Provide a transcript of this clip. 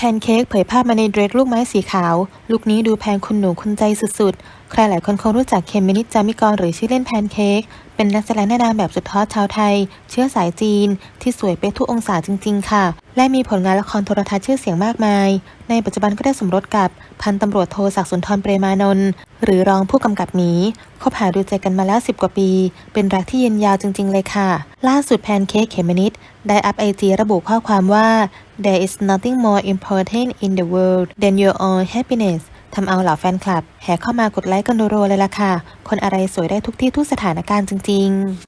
แพนเค้กเผยภาพมาในเดรสลูกไม้สีขาว ลุคนี้ดูแพงคุณหนูคุณใจสุดใครหลายคนคงรู้จักเคมเมนิดจามิกรหรือชื่อเล่นแพนเค้กเป็นนักแสดงหน้านามแบบสุดทอดชาวไทย เชื้อสายจีน ที่สวยเป๊ะทุกองศาจริง ๆ ค่ะ และมีผลงานละครโทรทัศน์ชื่อเสียงมากมาย ในปัจจุบันก็ได้สมรสกับพันตำรวจโทศักดิ์สุนทรเปรมานนท์หรือรองผู้กำกับหมีคบหาดูใจกันมาแล้วสิบกว่าปี เป็นรักที่เยืนยาวจริง ๆ เลยค่ะ ล่าสุดแพนเค้กเขมมนิดได้อัพไอจีระบุข้อความว่า there is nothing more important in the world than your own happiness ทำเอาเหล่าแฟนคลับ แห่เข้ามากดไลค์กันรัวๆเลยล่ะค่ะ คนอะไรสวยได้ทุกที่ทุกสถานการณ์จริง ๆ